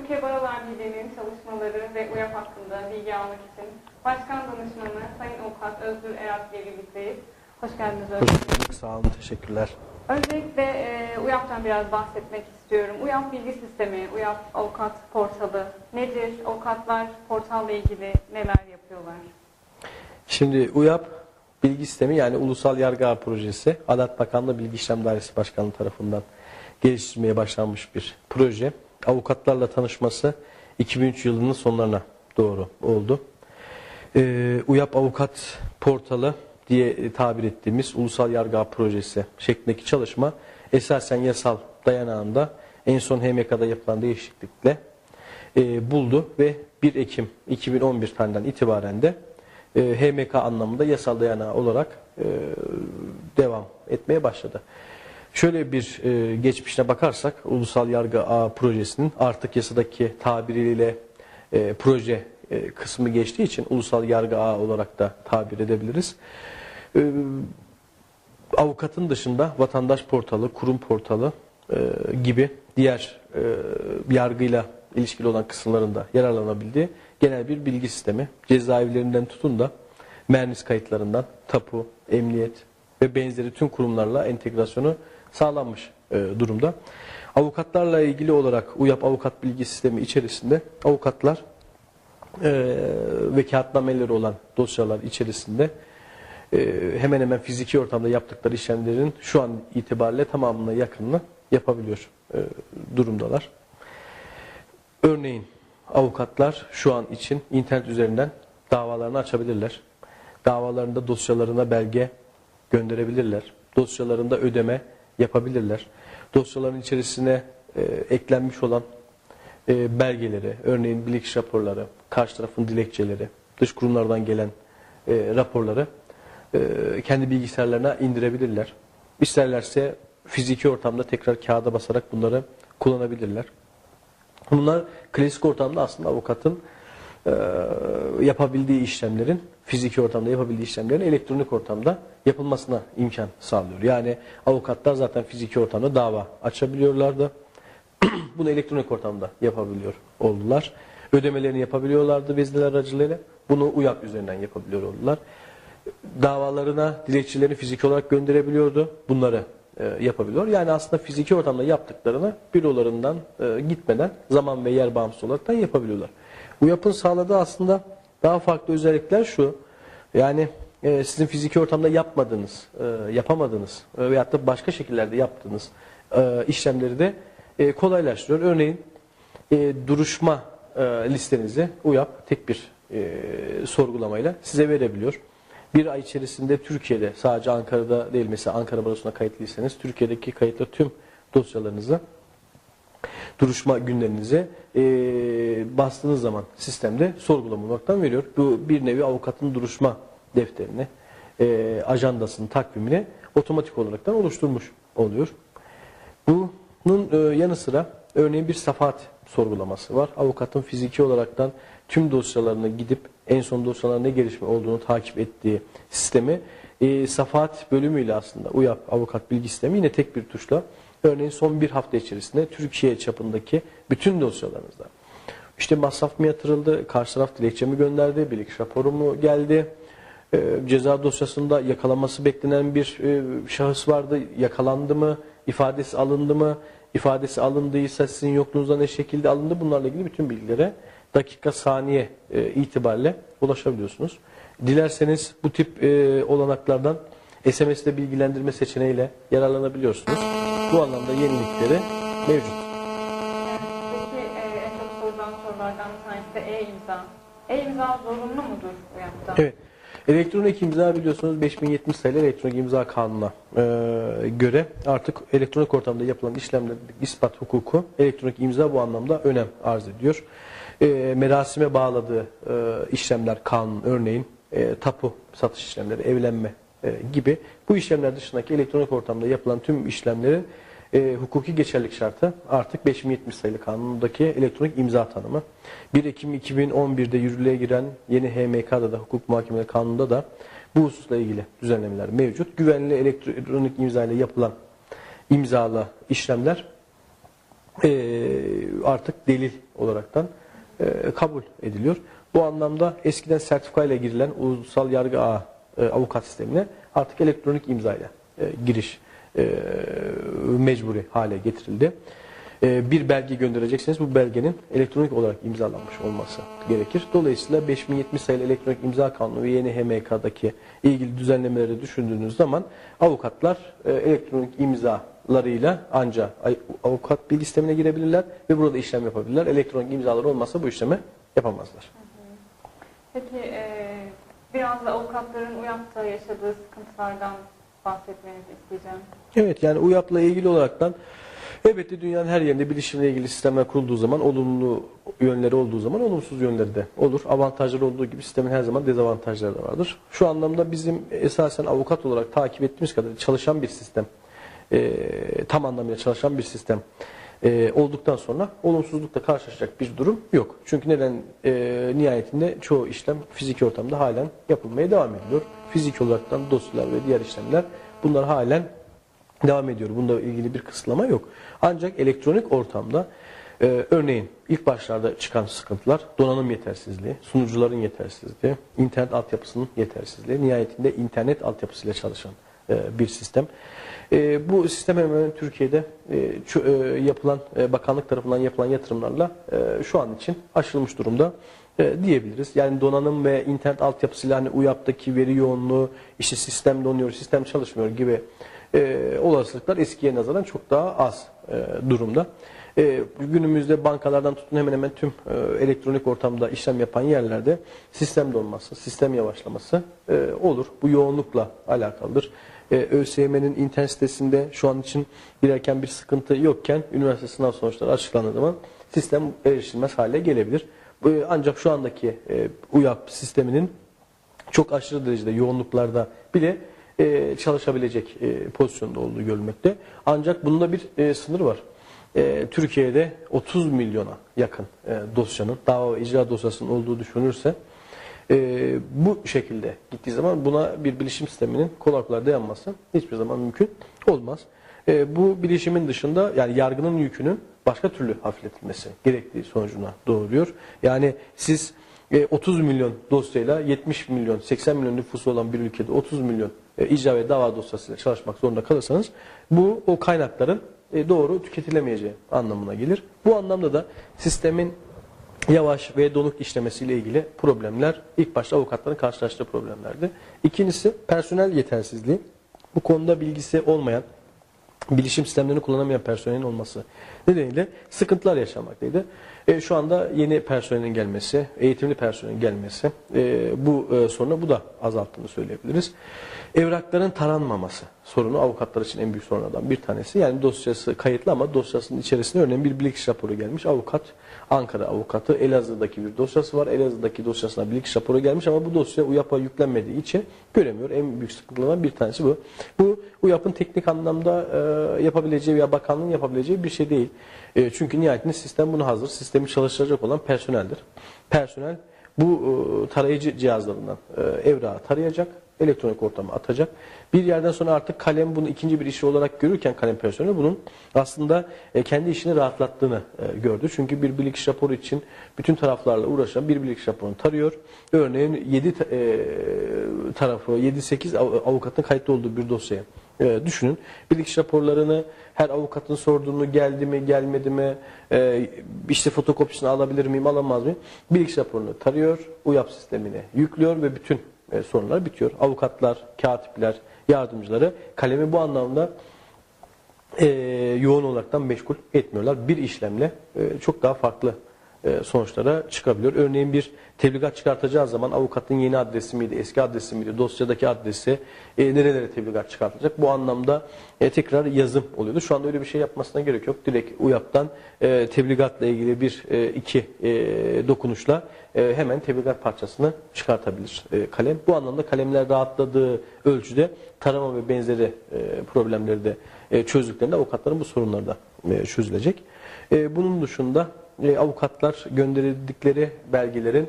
Türkiye Barolar Birliği'nin çalışmaları ve UYAP hakkında bilgi almak için Başkan Danışmanı Sayın Avukat Özgür Erat ile birlikteyiz. Hoş geldiniz Özgür. Hoş bulduk. Sağ olun. Teşekkürler. Öncelikle e, UYAP'tan biraz bahsetmek istiyorum. UYAP bilgi sistemi, UYAP avukat portalı nedir? Avukatlar portalla ilgili neler yapıyorlar? Şimdi UYAP bilgi sistemi yani Ulusal Yargı Ağı Projesi Adalet Bakanlığı Bilgi İşlem Dairesi Başkanlığı tarafından geliştirmeye başlanmış bir proje. Avukatlarla tanışması 2003 yılının sonlarına doğru oldu. Ee, UYAP Avukat Portalı diye tabir ettiğimiz Ulusal Yargı Projesi şeklindeki çalışma esasen yasal dayanağında en son HMK'da yapılan değişiklikle e, buldu ve 1 Ekim 2011 tarihinden itibaren de e, HMK anlamında yasal dayanağı olarak e, devam etmeye başladı. Şöyle bir e, geçmişine bakarsak Ulusal Yargı Ağı projesinin artık yasadaki tabiriyle e, proje e, kısmı geçtiği için Ulusal Yargı Ağı olarak da tabir edebiliriz. E, avukatın dışında vatandaş portalı, kurum portalı e, gibi diğer e, yargıyla ilişkili olan kısımlarında yararlanabildiği genel bir bilgi sistemi. Cezaevlerinden tutun da mernis kayıtlarından, tapu, emniyet ve benzeri tüm kurumlarla entegrasyonu sağlanmış e, durumda. Avukatlarla ilgili olarak UYAP avukat bilgi sistemi içerisinde avukatlar e, vekaletnameleri olan dosyalar içerisinde e, hemen hemen fiziki ortamda yaptıkları işlemlerin şu an itibariyle tamamına yakınını yapabiliyor e, durumdalar. Örneğin avukatlar şu an için internet üzerinden davalarını açabilirler. Davalarında dosyalarına belge gönderebilirler. Dosyalarında ödeme yapabilirler. Dosyaların içerisine e, eklenmiş olan e, belgeleri, örneğin bilirkişi raporları, karşı tarafın dilekçeleri, dış kurumlardan gelen e, raporları e, kendi bilgisayarlarına indirebilirler. İsterlerse fiziki ortamda tekrar kağıda basarak bunları kullanabilirler. Bunlar klasik ortamda aslında avukatın e, yapabildiği işlemlerin, fiziki ortamda yapabildiği işlemlerin elektronik ortamda yapılmasına imkan sağlıyor. Yani avukatlar zaten fiziki ortamda dava açabiliyorlardı. Bunu elektronik ortamda yapabiliyor oldular. Ödemelerini yapabiliyorlardı vezineler aracılığıyla. Bunu UYAP üzerinden yapabiliyor oldular. Davalarına dilekçelerini fiziki olarak gönderebiliyordu. Bunları e, yapabiliyor. Yani aslında fiziki ortamda yaptıklarını bürolarından e, gitmeden zaman ve yer bağımsız olarak da yapabiliyorlar. UYAP'ın sağladığı aslında daha farklı özellikler şu. Yani e, sizin fiziki ortamda yapmadığınız, e, yapamadığınız e, veyahut da başka şekillerde yaptığınız e, işlemleri de e, kolaylaştırıyor. Örneğin e, duruşma e, listenizi UYAP tek bir e, sorgulamayla size verebiliyor. Bir ay içerisinde Türkiye'de sadece Ankara'da değil mesela Ankara Barosu'na kayıtlıysanız Türkiye'deki kayıtlı tüm dosyalarınızı duruşma günlerinize e, bastığınız zaman sistemde sorgulamamaktan veriyor. Bu bir nevi avukatın duruşma defterini, e, ajandasını, takvimini otomatik olaraktan oluşturmuş oluyor. Bunun e, yanı sıra örneğin bir safahat sorgulaması var. Avukatın fiziki olaraktan tüm dosyalarına gidip en son dosyalarda ne gelişme olduğunu takip ettiği sistemi e, safahat bölümüyle aslında UYAP avukat bilgi sistemi yine tek bir tuşla örneğin son bir hafta içerisinde Türkiye çapındaki bütün dosyalarınızda işte masraf mı yatırıldı, karşı taraf dilekçe mi gönderdi, bilirkişi raporu mu geldi, e, ceza dosyasında yakalanması beklenen bir e, şahıs vardı, yakalandı mı, ifadesi alındı mı, ifadesi alındıysa sizin yokluğunuzda ne şekilde alındı bunlarla ilgili bütün bilgilere dakika saniye e, itibariyle ulaşabiliyorsunuz. Dilerseniz bu tip e, olanaklardan SMS ile bilgilendirme seçeneğiyle yararlanabiliyorsunuz. Bu anlamda yenilikleri mevcut. Peki e, en çok sorulan sorulardan bir tanesi de e-imza. E-imza zorunlu mudur UYAP'ta? Evet. Elektronik imza biliyorsunuz 5070 sayılı elektronik imza kanununa e, göre artık elektronik ortamda yapılan işlemlerin ispat hukuku elektronik imza bu anlamda önem arz ediyor. E, merasime bağladığı e, işlemler kanun örneğin e, tapu satış işlemleri, evlenme e, gibi bu işlemler dışındaki elektronik ortamda yapılan tüm işlemlerin e, hukuki geçerlilik şartı artık 5070 sayılı kanundaki elektronik imza tanımı. 1 Ekim 2011'de yürürlüğe giren yeni HMK'da da hukuk muhakemeleri kanununda da bu hususla ilgili düzenlemeler mevcut. Güvenli elektronik imza ile yapılan imzalı işlemler e, artık delil olaraktan e, kabul ediliyor. Bu anlamda eskiden sertifikayla girilen ulusal yargı ağı e, avukat sistemine artık elektronik imzayla e, giriş e, mecburi hale getirildi. E, bir belge gönderecekseniz bu belgenin elektronik olarak imzalanmış olması gerekir. Dolayısıyla 5070 sayılı elektronik imza kanunu ve yeni HMK'daki ilgili düzenlemeleri düşündüğünüz zaman avukatlar e, elektronik imzalarıyla ancak ay- avukat bilgi sistemine girebilirler ve burada işlem yapabilirler. Elektronik imzalar olmazsa bu işlemi yapamazlar. Peki e, biraz da avukatların UYAP'ta yaşadığı sıkıntılardan bahsetmenizi isteyeceğim. Evet yani UYAP'la ilgili olaraktan elbette dünyanın her yerinde bilişimle ilgili sistemler kurulduğu zaman olumlu yönleri olduğu zaman olumsuz yönleri de olur. Avantajları olduğu gibi sistemin her zaman dezavantajları da vardır. Şu anlamda bizim esasen avukat olarak takip ettiğimiz kadar çalışan bir sistem, e, tam anlamıyla çalışan bir sistem e, olduktan sonra olumsuzlukla karşılaşacak bir durum yok. Çünkü neden e, nihayetinde çoğu işlem fiziki ortamda halen yapılmaya devam ediliyor. Fiziki olaraktan dosyalar ve diğer işlemler bunlar halen devam ediyor. Bunda ilgili bir kısıtlama yok. Ancak elektronik ortamda e, örneğin ilk başlarda çıkan sıkıntılar donanım yetersizliği, sunucuların yetersizliği, internet altyapısının yetersizliği, nihayetinde internet altyapısıyla çalışan bir sistem. E, bu sistem hemen Türkiye'de e, e, yapılan e, bakanlık tarafından yapılan yatırımlarla e, şu an için aşılmış durumda e, diyebiliriz. Yani donanım ve internet altyapısıyla hani UYAP'taki veri yoğunluğu, işte sistem donuyor, sistem çalışmıyor gibi e, olasılıklar eskiye nazaran çok daha az e, durumda. E, günümüzde bankalardan tutun hemen hemen tüm e, elektronik ortamda işlem yapan yerlerde sistem donması, sistem yavaşlaması e, olur. Bu yoğunlukla alakalıdır. E, ÖSYM'nin internet sitesinde şu an için girerken bir sıkıntı yokken üniversite sınav sonuçları açıklandığı zaman sistem erişilmez hale gelebilir. Bu, ancak şu andaki e, UYAP sisteminin çok aşırı derecede yoğunluklarda bile e, çalışabilecek e, pozisyonda olduğu görülmekte. Ancak bunda bir e, sınır var. E, Türkiye'de 30 milyona yakın e, dosyanın, dava ve icra dosyasının olduğu düşünülürse e, bu şekilde gittiği zaman buna bir bilişim sisteminin kolay dayanması hiçbir zaman mümkün olmaz. E, bu bilişimin dışında yani yargının yükünün başka türlü hafifletilmesi gerektiği sonucuna doğuruyor. Yani siz e, 30 milyon dosyayla 70 milyon, 80 milyon nüfusu olan bir ülkede 30 milyon e, icra ve dava dosyasıyla çalışmak zorunda kalırsanız bu o kaynakların e, doğru tüketilemeyeceği anlamına gelir. Bu anlamda da sistemin yavaş ve donuk işlemesiyle ilgili problemler ilk başta avukatların karşılaştığı problemlerdi. İkincisi personel yetersizliği. Bu konuda bilgisi olmayan, bilişim sistemlerini kullanamayan personelin olması nedeniyle sıkıntılar yaşanmaktaydı. E, şu anda yeni personelin gelmesi, eğitimli personelin gelmesi e, bu e, sorunu bu da azalttığını söyleyebiliriz. Evrakların taranmaması sorunu avukatlar için en büyük sorunlardan bir tanesi. Yani dosyası kayıtlı ama dosyasının içerisinde örneğin bir bilirkişi raporu gelmiş. Avukat, Ankara avukatı, Elazığ'daki bir dosyası var. Elazığ'daki dosyasına bilirkişi raporu gelmiş ama bu dosya UYAP'a yüklenmediği için göremiyor. En büyük sıkıntılardan bir tanesi bu. Bu UYAP'ın teknik anlamda e, yapabileceği veya bakanlığın yapabileceği bir şey değil. E, çünkü nihayetinde sistem bunu hazır. Sistemi çalıştıracak olan personeldir. Personel bu e, tarayıcı cihazlarından e, evrağı tarayacak, elektronik ortama atacak. Bir yerden sonra artık kalem bunu ikinci bir işi olarak görürken kalem personeli bunun aslında e, kendi işini rahatlattığını e, gördü. Çünkü bir bilirkişi raporu için bütün taraflarla uğraşan bir bilirkişi raporunu tarıyor. Örneğin 7 tarafı, 7-8 av- avukatın kayıtlı olduğu bir dosyaya e, düşünün. Bilirkişi raporlarını her avukatın sorduğunu geldi mi gelmedi mi e, işte fotokopisini alabilir miyim alamaz mıyım bilirkişi raporunu tarıyor UYAP sistemine yüklüyor ve bütün e, sorunlar bitiyor. Avukatlar, katipler, yardımcıları kalemi bu anlamda e, yoğun olaraktan meşgul etmiyorlar. Bir işlemle e, çok daha farklı sonuçlara çıkabiliyor. Örneğin bir tebligat çıkartacağı zaman avukatın yeni adresi miydi, eski adresi miydi, dosyadaki adresi e, nerelere tebligat çıkartılacak? Bu anlamda e, tekrar yazım oluyordu. Şu anda öyle bir şey yapmasına gerek yok. Direkt UYAP'tan e, tebligatla ilgili bir e, iki e, dokunuşla e, hemen tebligat parçasını çıkartabilir e, kalem. Bu anlamda kalemler rahatladığı ölçüde tarama ve benzeri e, problemleri de e, çözdüklerinde avukatların bu sorunları da e, çözülecek. E, bunun dışında e, avukatlar gönderildikleri belgelerin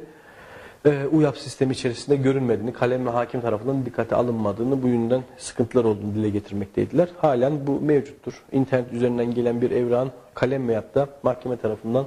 e, UYAP sistemi içerisinde görünmediğini, kalem ve hakim tarafından dikkate alınmadığını, bu yönden sıkıntılar olduğunu dile getirmekteydiler. Halen bu mevcuttur. İnternet üzerinden gelen bir evran kalem veyahut da mahkeme tarafından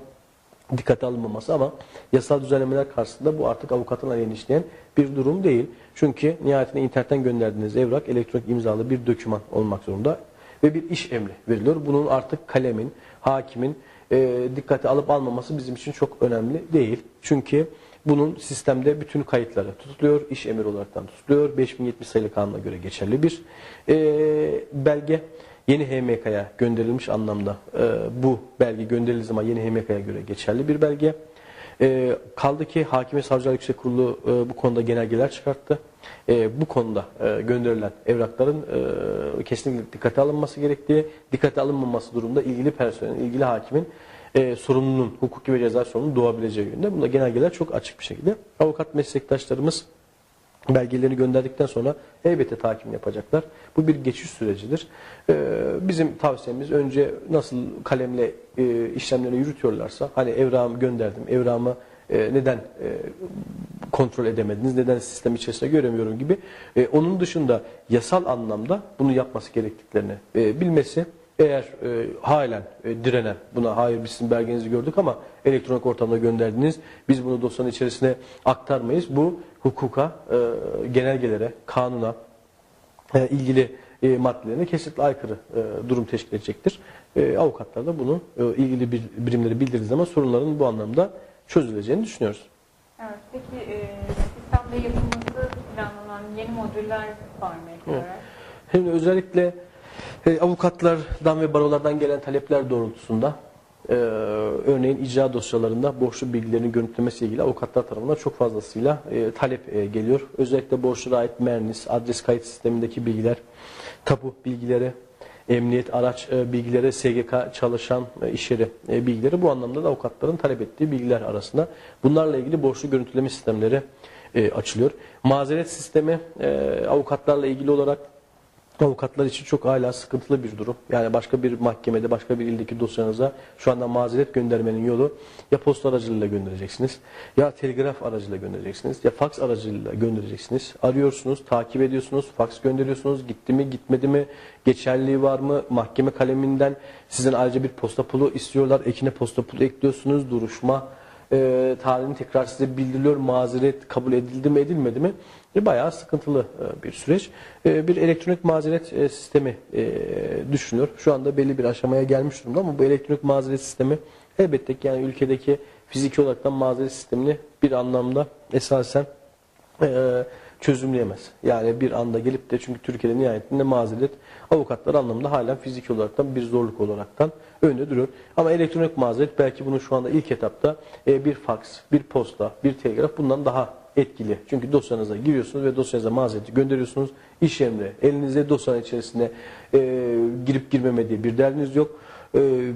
dikkate alınmaması ama yasal düzenlemeler karşısında bu artık avukatın aleyhine işleyen bir durum değil. Çünkü nihayetinde internetten gönderdiğiniz evrak elektronik imzalı bir doküman olmak zorunda ve bir iş emri veriliyor. Bunun artık kalemin, hakimin e, dikkate alıp almaması bizim için çok önemli değil. Çünkü bunun sistemde bütün kayıtları tutuluyor, iş emri olaraktan tutuluyor. 5070 sayılı kanuna göre geçerli bir e, belge. Yeni HMK'ya gönderilmiş anlamda e, bu belge gönderildiği zaman yeni HMK'ya göre geçerli bir belge. E, kaldı ki Hakime Savcılar Yüksek Kurulu e, bu konuda genelgeler çıkarttı. E, bu konuda e, gönderilen evrakların e, kesinlikle dikkate alınması gerektiği, dikkate alınmaması durumda ilgili personelin, ilgili hakimin e, sorumlunun, hukuki ve ceza sorumlunun doğabileceği yönde. Bunda genelgeler çok açık bir şekilde. Avukat meslektaşlarımız belgelerini gönderdikten sonra elbette takip yapacaklar. Bu bir geçiş sürecidir. Ee, bizim tavsiyemiz önce nasıl kalemle e, işlemlerini yürütüyorlarsa hani evrağımı gönderdim, evrağımı e, neden e, kontrol edemediniz, neden sistem içerisinde göremiyorum gibi. E, onun dışında yasal anlamda bunu yapması gerektiklerini e, bilmesi eğer e, halen e, direnen buna hayır biz sizin belgenizi gördük ama elektronik ortamda gönderdiniz biz bunu dosyanın içerisine aktarmayız. Bu hukuka, e, genelgelere, kanuna e, ilgili e, maddelerine kesinlikle aykırı e, durum teşkil edecektir. E, avukatlar da bunu e, ilgili bir, birimleri bildirdiği zaman sorunların bu anlamda çözüleceğini düşünüyoruz. Evet, peki e, sistemde yapılması planlanan yeni modüller var mı olarak? Şimdi özellikle e, avukatlardan ve barolardan gelen talepler doğrultusunda e, örneğin icra dosyalarında borçlu bilgilerini görüntülemesi ilgili avukatlar tarafından çok fazlasıyla e, talep e, geliyor. Özellikle borçlulara ait mernis, adres kayıt sistemindeki bilgiler, tapu bilgileri, emniyet araç e, bilgileri, SGK çalışan e, iş yeri e, bilgileri bu anlamda da avukatların talep ettiği bilgiler arasında. Bunlarla ilgili borçlu görüntüleme sistemleri açılıyor. Mazeret sistemi avukatlarla ilgili olarak avukatlar için çok hala sıkıntılı bir durum. Yani başka bir mahkemede, başka bir ildeki dosyanıza şu anda mazeret göndermenin yolu ya posta aracılığıyla göndereceksiniz, ya telgraf aracılığıyla göndereceksiniz, ya faks aracılığıyla göndereceksiniz. Arıyorsunuz, takip ediyorsunuz, faks gönderiyorsunuz, gitti mi, gitmedi mi, geçerliliği var mı, mahkeme kaleminden sizden ayrıca bir posta pulu istiyorlar, ekine posta pulu ekliyorsunuz, duruşma e, tarihini tekrar size bildiriliyor, mazeret kabul edildi mi, edilmedi mi? E, bayağı sıkıntılı e, bir süreç. E, bir elektronik mazeret e, sistemi e. Şu anda belli bir aşamaya gelmiş durumda ama bu elektronik mazeret sistemi elbette ki yani ülkedeki fiziki olarak mazeret sistemini bir anlamda esasen e, çözümleyemez. Yani bir anda gelip de çünkü Türkiye'de nihayetinde mazeret avukatlar anlamında hala fiziki olaraktan bir zorluk olaraktan önde duruyor. Ama elektronik mazeret belki bunu şu anda ilk etapta bir faks, bir posta, bir telgraf bundan daha etkili. Çünkü dosyanıza giriyorsunuz ve dosyanıza mazereti gönderiyorsunuz. İş yerinde elinizde dosyanın içerisine e, girip girmeme diye bir derdiniz yok. E,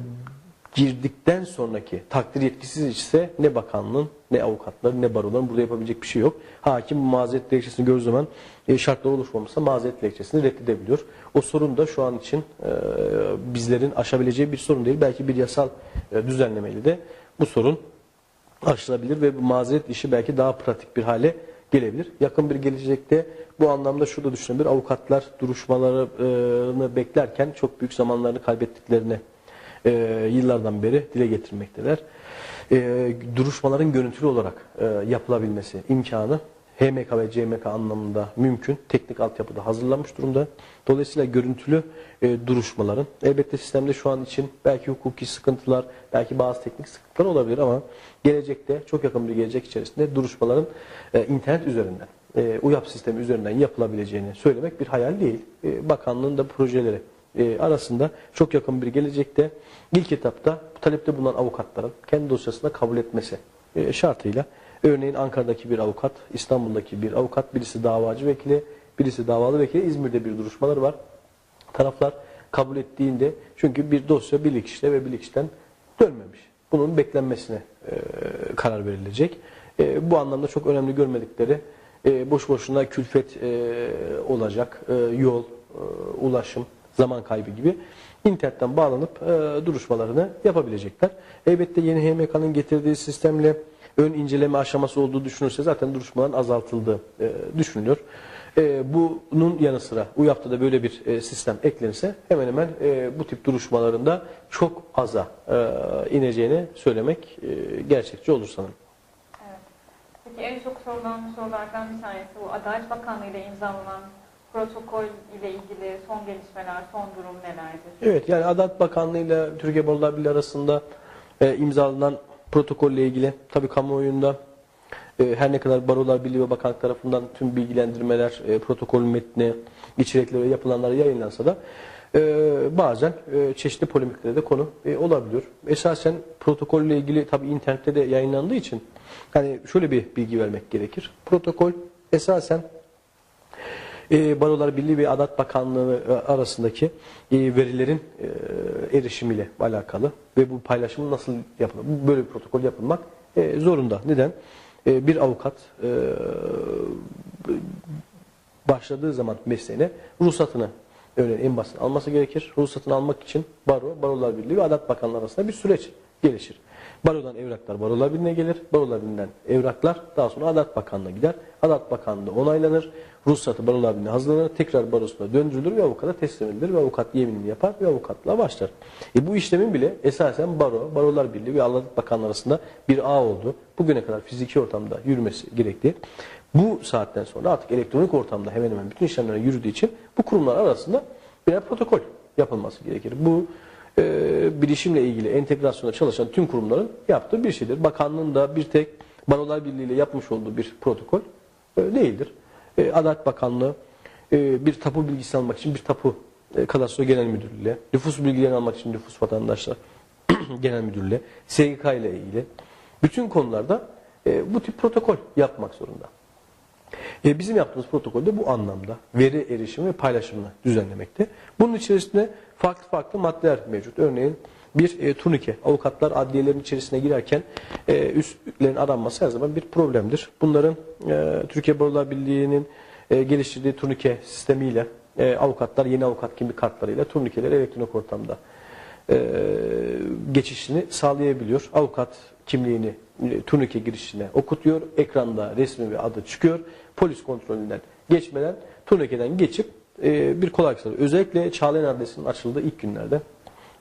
girdikten sonraki takdir yetkisiz ise ne bakanlığın ne avukatların ne baroların burada yapabilecek bir şey yok. Hakim mazeret dilekçesini gördüğü zaman e, şartlar oluşmamışsa mazeret dilekçesini reddedebiliyor. O sorun da şu an için e, bizlerin aşabileceği bir sorun değil. Belki bir yasal e, düzenlemeyle de bu sorun aşılabilir ve bu mazeret işi belki daha pratik bir hale gelebilir. Yakın bir gelecekte bu anlamda şurada düşünebilir. Avukatlar duruşmalarını beklerken çok büyük zamanlarını kaybettiklerini e, yıllardan beri dile getirmekteler. E, duruşmaların görüntülü olarak e, yapılabilmesi imkanı HMK ve CMK anlamında mümkün. Teknik altyapıda hazırlanmış durumda. Dolayısıyla görüntülü e, duruşmaların elbette sistemde şu an için belki hukuki sıkıntılar, belki bazı teknik sıkıntılar olabilir ama gelecekte çok yakın bir gelecek içerisinde duruşmaların e, internet üzerinden, e, UYAP sistemi üzerinden yapılabileceğini söylemek bir hayal değil. E, bakanlığın da projeleri e, arasında çok yakın bir gelecekte ilk etapta talepte bulunan avukatların kendi dosyasında kabul etmesi e, şartıyla örneğin Ankara'daki bir avukat, İstanbul'daki bir avukat, birisi davacı vekili, birisi davalı vekili, İzmir'de bir duruşmaları var. Taraflar kabul ettiğinde çünkü bir dosya bilirkişide ve bilirkişiden dönmemiş. Bunun beklenmesine e, karar verilecek. E, bu anlamda çok önemli görmedikleri e, boş boşuna külfet e, olacak e, yol, e, ulaşım, zaman kaybı gibi internetten bağlanıp e, duruşmalarını yapabilecekler. Elbette yeni HMK'nın getirdiği sistemle ön inceleme aşaması olduğu düşünülürse zaten duruşmaların azaltıldığı e, düşünülüyor. E, bunun yanı sıra UYAP'ta da böyle bir e, sistem eklenirse hemen hemen e, bu tip duruşmalarında çok aza e, ineceğini söylemek e, gerçekçi olur sanırım. Evet. Peki en çok sorulan sorulardan bir tanesi bu Adalet Bakanlığı ile imzalanan protokol ile ilgili son gelişmeler, son durum nelerdir? Evet yani Adalet Bakanlığı ile Türkiye Barolar Birliği arasında e, imzalanan protokolle ilgili tabii kamuoyunda e, her ne kadar Barolar Birliği ve Bakanlık tarafından tüm bilgilendirmeler, e, protokol metni, içerikleri yapılanları yayınlansa da e, bazen e, çeşitli polemiklere de konu e, olabiliyor. Esasen protokolle ilgili tabii internette de yayınlandığı için hani şöyle bir bilgi vermek gerekir. Protokol esasen e, Barolar Birliği ve Adalet Bakanlığı e, arasındaki e, verilerin erişimiyle alakalı ve bu paylaşımın nasıl yapılır? Böyle bir protokol yapılmak zorunda. Neden? Bir avukat başladığı zaman mesleğine ruhsatını örneğin en basit alması gerekir. Ruhsatını almak için baro, barolar birliği ve adalet bakanlığı arasında bir süreç gelişir. Barodan evraklar barolar birliğine gelir. Barolar birliğinden evraklar daha sonra adalet bakanlığına gider. Adalet bakanlığı onaylanır. Ruhsatı barolar birliğine hazırlanır. Tekrar barosuna döndürülür ve avukata teslim edilir ve avukat yeminini yapar ve avukatlığa başlar. E bu işlemin bile esasen baro, barolar birliği ve adalet bakanlığı arasında bir ağ oldu. Bugüne kadar fiziki ortamda yürümesi gerekti. Bu saatten sonra artık elektronik ortamda hemen hemen bütün işlemler yürüdüğü için bu kurumlar arasında birer protokol yapılması gerekir. Bu e, bilişimle ilgili entegrasyona çalışan tüm kurumların yaptığı bir şeydir. Bakanlığın da bir tek Barolar Birliği ile yapmış olduğu bir protokol e, değildir. E, Adalet Bakanlığı e, bir tapu bilgisi almak için bir tapu e, kadastro genel müdürlüğüyle, nüfus bilgilerini almak için nüfus vatandaşlar genel müdürlüğüyle, SGK ile ilgili bütün konularda e, bu tip protokol yapmak zorunda. E, bizim yaptığımız protokolde bu anlamda veri erişimi ve paylaşımını düzenlemekte. Bunun içerisinde farklı farklı maddeler mevcut. Örneğin bir e, turnike. Avukatlar adliyelerin içerisine girerken e, üstlerin aranması her zaman bir problemdir. Bunların e, Türkiye Barolar Birliği'nin e, geliştirdiği turnike sistemiyle e, avukatlar yeni avukat kimlik kartlarıyla turnikeleri elektronik ortamda e, geçişini sağlayabiliyor. Avukat kimliğini e, turnike girişine okutuyor. Ekranda resmi ve adı çıkıyor. Polis kontrolünden geçmeden turnikeden geçip e, bir kolaylık sağlıyor. Özellikle Çağlayan adresinin açıldığı ilk günlerde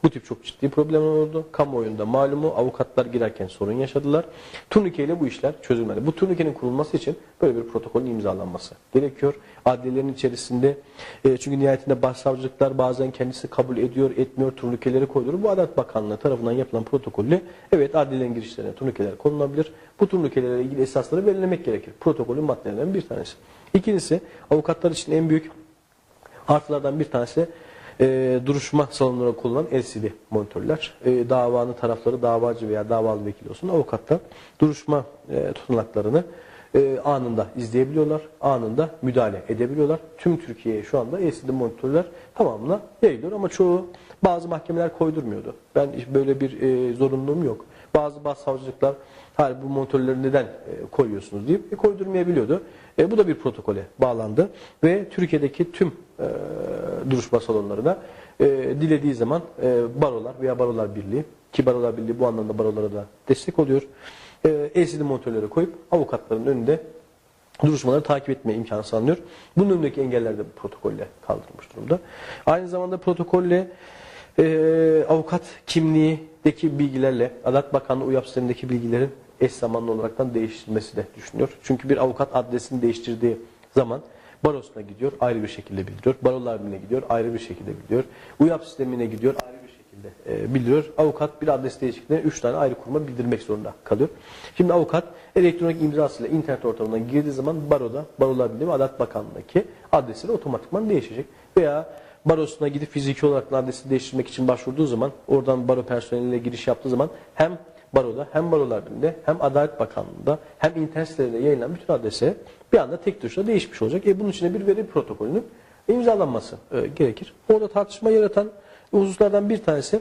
bu tip çok ciddi problemler oldu. Kamuoyunda malumu avukatlar girerken sorun yaşadılar. Turnikeyle bu işler çözülmedi. Bu turnikenin kurulması için böyle bir protokolün imzalanması gerekiyor. Adliyelerin içerisinde e, çünkü nihayetinde başsavcılıklar bazen kendisi kabul ediyor, etmiyor, turnikeleri koyuyor. Bu Adalet Bakanlığı tarafından yapılan protokolle evet adliyelerin girişlerine turnikeler konulabilir. Bu turnikelere ilgili esasları belirlemek gerekir. Protokolün maddelerinden bir tanesi. İkincisi avukatlar için en büyük artılardan bir tanesi e, duruşma salonlarında kullanılan LCD monitörler. E, davanın tarafları davacı veya davalı vekil olsun avukatlar duruşma e, tutanaklarını e, anında izleyebiliyorlar. Anında müdahale edebiliyorlar. Tüm Türkiye'ye şu anda LCD monitörler tamamına yayılıyor ama çoğu bazı mahkemeler koydurmuyordu. Ben böyle bir e, zorunluluğum yok. Bazı başsavcılıklar hayır bu monitörleri neden e, koyuyorsunuz deyip e, koydurmayabiliyordu. E, bu da bir protokole bağlandı ve Türkiye'deki tüm e, duruşma salonlarına e, dilediği zaman e, barolar veya barolar birliği ki barolar birliği bu anlamda barolara da destek oluyor. E, LCD monitörleri koyup avukatların önünde duruşmaları takip etme imkanı sağlanıyor. Bunun önündeki engeller de protokolle kaldırılmış durumda. Aynı zamanda protokolle e, avukat kimliğindeki bilgilerle Adalet Bakanlığı UYAP sistemindeki bilgilerin eş zamanlı olaraktan değiştirilmesi de düşünüyor. Çünkü bir avukat adresini değiştirdiği zaman barosuna gidiyor ayrı bir şekilde bildiriyor. Barolar birliğine gidiyor ayrı bir şekilde bildiriyor. UYAP sistemine gidiyor ayrı bir şekilde e, bildiriyor. Avukat bir adres değişikliğine 3 tane ayrı kuruma bildirmek zorunda kalıyor. Şimdi avukat elektronik imzasıyla internet ortamından girdiği zaman baroda, barolar birliği ve Adalet Bakanlığı'ndaki adresiyle otomatikman değişecek. Veya barosuna gidip fiziki olarak adresi değiştirmek için başvurduğu zaman oradan baro personeliyle giriş yaptığı zaman hem baroda hem barolar birliğinde hem Adalet Bakanlığı'nda hem internet sitelerinde yayınlanan bütün adrese bir anda tek tuşla değişmiş olacak. E bunun içine bir veri protokolünün imzalanması e, gerekir. Orada tartışma yaratan hususlardan bir tanesi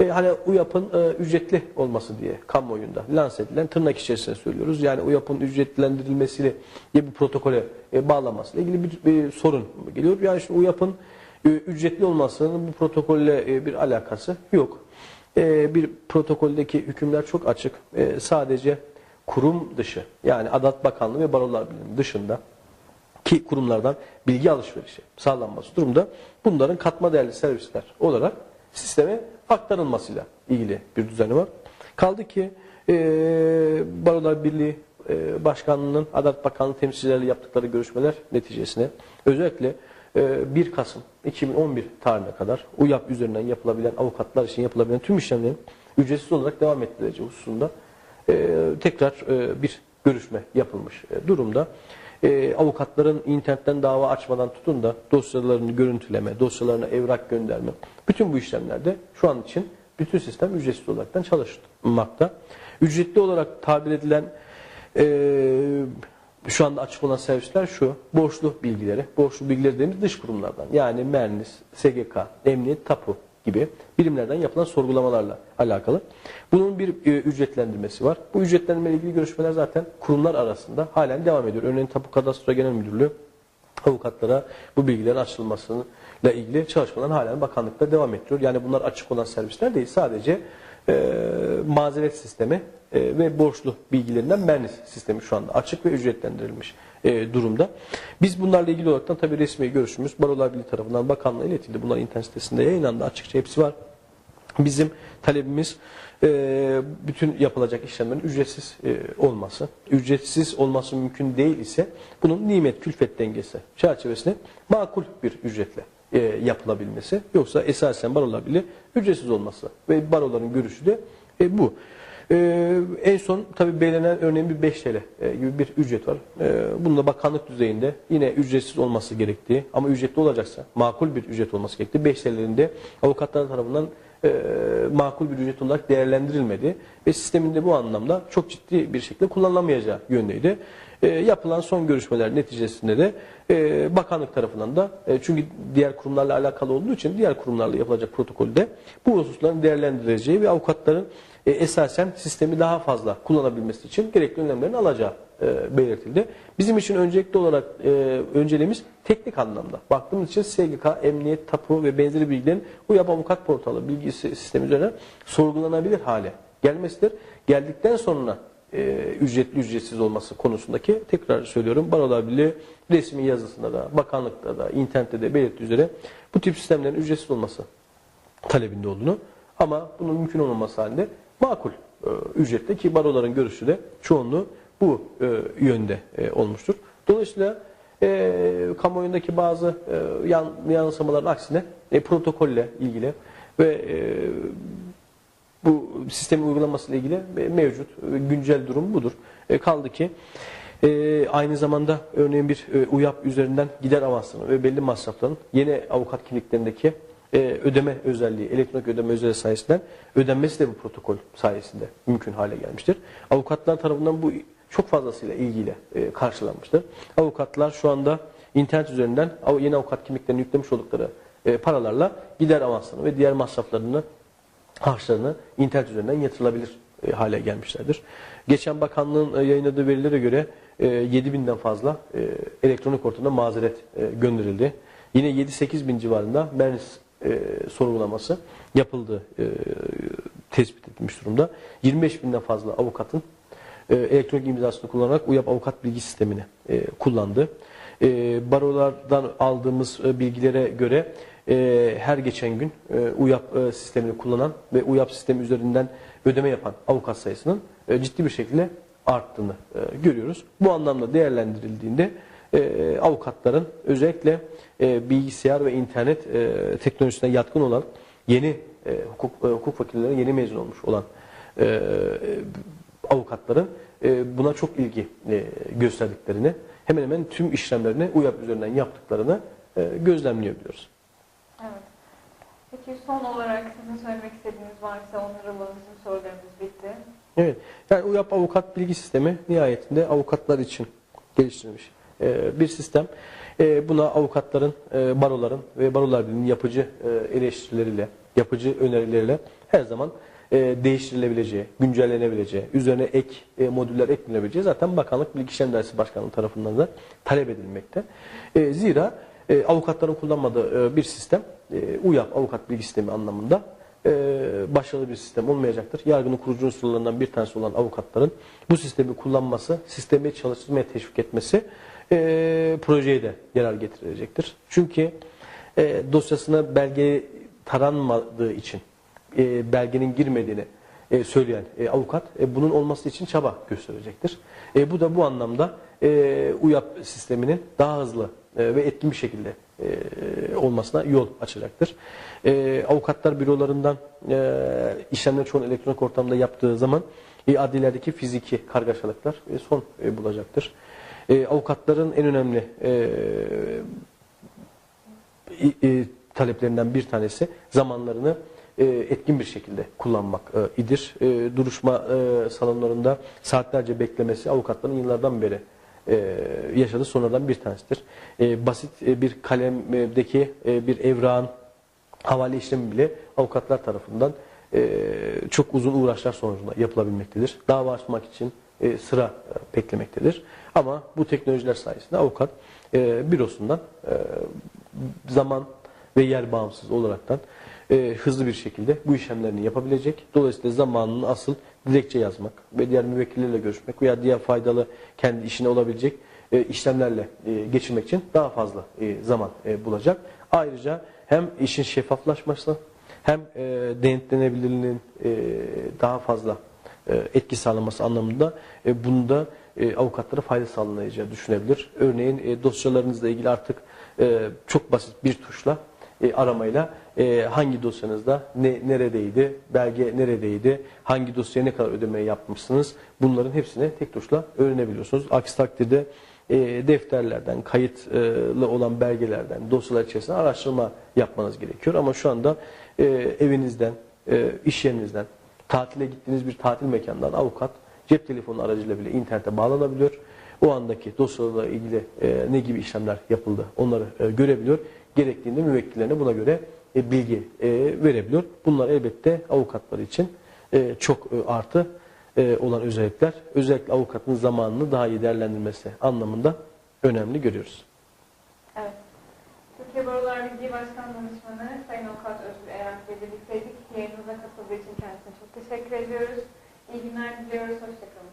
e, hani UYAP'ın e, ücretli olması diye kamuoyunda lanse edilen tırnak içerisinde söylüyoruz. Yani UYAP'ın ücretlendirilmesiyle diye bir protokole e, bağlanmasıyla ilgili bir, bir sorun geliyor. Yani şimdi UYAP'ın e, ücretli olmasının bu protokolle e, bir alakası yok. E, bir protokoldeki hükümler çok açık. E, sadece kurum dışı yani Adalet Bakanlığı ve Barolar Birliği'nin dışında ki kurumlardan bilgi alışverişi sağlanması durumda bunların katma değerli servisler olarak sisteme aktarılmasıyla ilgili bir düzeni var. Kaldı ki e, Barolar Birliği Başkanlığı'nın Adalet Bakanlığı temsilcileriyle yaptıkları görüşmeler neticesinde özellikle 1 Kasım 2011 tarihine kadar UYAP üzerinden yapılabilen avukatlar için yapılabilen tüm işlemlerin ücretsiz olarak devam ettirileceği hususunda e, tekrar e, bir görüşme yapılmış e, durumda. Avukatların internetten dava açmadan tutun da dosyalarını görüntüleme, dosyalarına evrak gönderme, bütün bu işlemlerde şu an için bütün sistem ücretsiz olaraktan çalışmakta. Ücretli olarak tabir edilen şu anda açık olan servisler şu, borçlu bilgileri, borçlu bilgileri dediğimiz dış kurumlardan yani Mernis, SGK, Emniyet, TAPU gibi birimlerden yapılan sorgulamalarla alakalı. Bunun bir e, ücretlendirmesi var. Bu ücretlendirme ile ilgili görüşmeler zaten kurumlar arasında halen devam ediyor. Örneğin Tapu Kadastro Genel Müdürlüğü avukatlara bu bilgilerin açılmasıyla ilgili çalışmalar halen bakanlıkta devam ettiriyor. Yani bunlar açık olan servisler değil. Sadece e, mazeret sistemi e, ve borçlu bilgilerinden mernis sistemi şu anda açık ve ücretlendirilmiş e, durumda. Biz bunlarla ilgili olarak da tabii resmi görüşümüz Barolar Birliği tarafından bakanlığa iletildi. Bunlar internet sitesinde yayınlandı. Açıkça hepsi var. Bizim talebimiz e, bütün yapılacak işlemlerin ücretsiz olması. Ücretsiz olması mümkün değil ise bunun nimet külfet dengesi çerçevesinde makul bir ücretle yapılabilmesi. Yoksa esasen barolar bile ücretsiz olması ve baroların görüşü de bu. E, en son tabi belirlenen örneğin bir 5 TL e, gibi bir ücret var. E, bunun da bakanlık düzeyinde yine ücretsiz olması gerektiği ama ücretli olacaksa makul bir ücret olması gerektiği 5 TL'nin de avukatlar tarafından e, makul bir ücret olarak değerlendirilmedi ve sisteminde bu anlamda çok ciddi bir şekilde kullanılamayacağı yönündeydi. E, yapılan son görüşmeler neticesinde de e, bakanlık tarafından da e, çünkü diğer kurumlarla alakalı olduğu için diğer kurumlarla yapılacak protokolde bu hususların değerlendirileceği ve avukatların e, esasen sistemi daha fazla kullanabilmesi için gerekli önlemlerini alacağı e, belirtildi. Bizim için öncelikli olarak e, önceliğimiz teknik anlamda. Baktığımız için SGK, Emniyet, Tapu ve benzeri bilgilerin UYAP Avukat Portalı bilgi sistemi üzerine sorgulanabilir hale gelmesidir. Geldikten sonra e, ücretli ücretsiz olması konusundaki tekrar söylüyorum Barolar Birliği resmi yazısında da bakanlıkta da internette de belirttiği üzere bu tip sistemlerin ücretsiz olması talebinde olduğunu ama bunun mümkün olmaması halinde makul e, ücretle ki baroların görüşü de çoğunluğu bu e, yönde e, olmuştur. Dolayısıyla e, kamuoyundaki bazı e, yan, yansımaların aksine e, protokolle ilgili ve e, bu sistemin uygulamasıyla ilgili e, mevcut e, güncel durum budur. E, kaldı ki e, aynı zamanda örneğin bir e, UYAP üzerinden gider avansını ve belli masrafların yeni avukat kimliklerindeki e, ödeme özelliği, elektronik ödeme özelliği sayesinde ödenmesi de bu protokol sayesinde mümkün hale gelmiştir. Avukatlar tarafından bu çok fazlasıyla ilgiyle e, karşılanmıştır. Avukatlar şu anda internet üzerinden yeni avukat kimliklerini yüklemiş oldukları e, paralarla gider avansını ve diğer masraflarını harçlarını internet üzerinden yatırılabilir e, hale gelmişlerdir. Geçen bakanlığın e, yayınladığı verilere göre e, 7000'den fazla e, elektronik ortamda mazeret e, gönderildi. Yine 7-8 bin civarında Mernis e, sorgulaması yapıldı, e, tespit edilmiş durumda. 25 binden fazla avukatın e, elektronik imzasını kullanarak UYAP avukat bilgi sistemini e, kullandı. E, barolardan aldığımız e, bilgilere göre e, her geçen gün e, UYAP e, sistemini kullanan ve UYAP sistemi üzerinden ödeme yapan avukat sayısının e, ciddi bir şekilde arttığını e, görüyoruz. Bu anlamda değerlendirildiğinde e, avukatların özellikle e, bilgisayar ve internet e, teknolojisine yatkın olan yeni e, hukuk, e, hukuk fakültelerine yeni mezun olmuş olan e, avukatların e, buna çok ilgi e, gösterdiklerini hemen hemen tüm işlemlerini UYAP üzerinden yaptıklarını e, gözlemleyebiliyoruz. Evet. Peki son olarak sizin söylemek istediğiniz varsa onları alalım. Bizim sorularımız bitti. Evet. Yani UYAP avukat bilgi sistemi nihayetinde avukatlar için geliştirilmiş e, bir sistem. E, Buna avukatların, e, baroların ve barolar birliğinin yapıcı eleştirileriyle, yapıcı önerileriyle her zaman değiştirilebileceği, güncellenebileceği, üzerine ek modüller eklenebileceği zaten Bakanlık Bilgi İşlem Dersi Başkanlığı tarafından da talep edilmekte. Zira avukatların kullanmadığı bir sistem, UYAP avukat bilgi sistemi anlamında başarılı bir sistem olmayacaktır. Yargının kurucu unsurlarından bir tanesi olan avukatların bu sistemi kullanması, sistemi çalıştırmaya teşvik etmesi e, projeye de yarar getirecektir. Çünkü e, dosyasına belge taranmadığı için e, belgenin girmediğini e, söyleyen e, avukat e, bunun olması için çaba gösterecektir. E, bu da bu anlamda e, UYAP sisteminin daha hızlı e, ve etkin bir şekilde e, olmasına yol açacaktır. E, avukatlar bürolarından e, işlemleri çoğunu elektronik ortamda yaptığı zaman e, adliyelerdeki fiziki kargaşalıklar e, son e, bulacaktır. E, avukatların en önemli e, i- taleplerinden bir tanesi zamanlarını e, etkin bir şekilde kullanmak e, idir. E, Duruşma e, salonlarında saatlerce beklemesi avukatların yıllardan beri e, yaşadığı sonradan bir tanesidir. E, Basit e, bir kalemdeki e, bir evrağın havale işlemi bile avukatlar tarafından e, çok uzun uğraşlar sonucunda yapılabilmektedir. Dava açmak için e, sıra e, beklemektedir. Ama bu teknolojiler sayesinde avukat e, bürosundan e, zaman ve yer bağımsız olaraktan e, hızlı bir şekilde bu işlemlerini yapabilecek. Dolayısıyla zamanını asıl dilekçe yazmak ve diğer müvekkillerle görüşmek veya diğer faydalı kendi işine olabilecek e, işlemlerle e, geçirmek için daha fazla e, zaman e, bulacak. Ayrıca hem işin şeffaflaşması hem e, denetlenebilirliğinin e, daha fazla etki sağlaması anlamında e, bunda e, avukatlara fayda sağlanacağı düşünebilir. Örneğin e, dosyalarınızla ilgili artık e, çok basit bir tuşla e, aramayla e, hangi dosyanızda ne neredeydi, belge neredeydi, hangi dosyaya ne kadar ödeme yapmışsınız bunların hepsini tek tuşla öğrenebiliyorsunuz. Aksi takdirde e, defterlerden, kayıtlı olan belgelerden, dosyalar içerisinde araştırma yapmanız gerekiyor. Ama şu anda e, evinizden, e, iş yerinizden, tatile gittiğiniz bir tatil mekanından avukat cep telefonu aracıyla bile internete bağlanabiliyor. O andaki dosyalarla ilgili e, ne gibi işlemler yapıldı onları e, görebiliyor. Gerektiğinde müvekkillerine buna göre e, bilgi e, verebiliyor. Bunlar elbette avukatlar için e, çok e, artı e, olan özellikler. Özellikle avukatın zamanını daha iyi değerlendirmesi anlamında önemli görüyoruz. Evet. Türkiye Barolar Birliği Başkan Danışmanı Sayın Avukat Özgür Eren birlikteydik. Yayınımıza katıldığı için kendisine çok teşekkür ediyoruz. İyi günler diliyoruz. Hoşçakalın.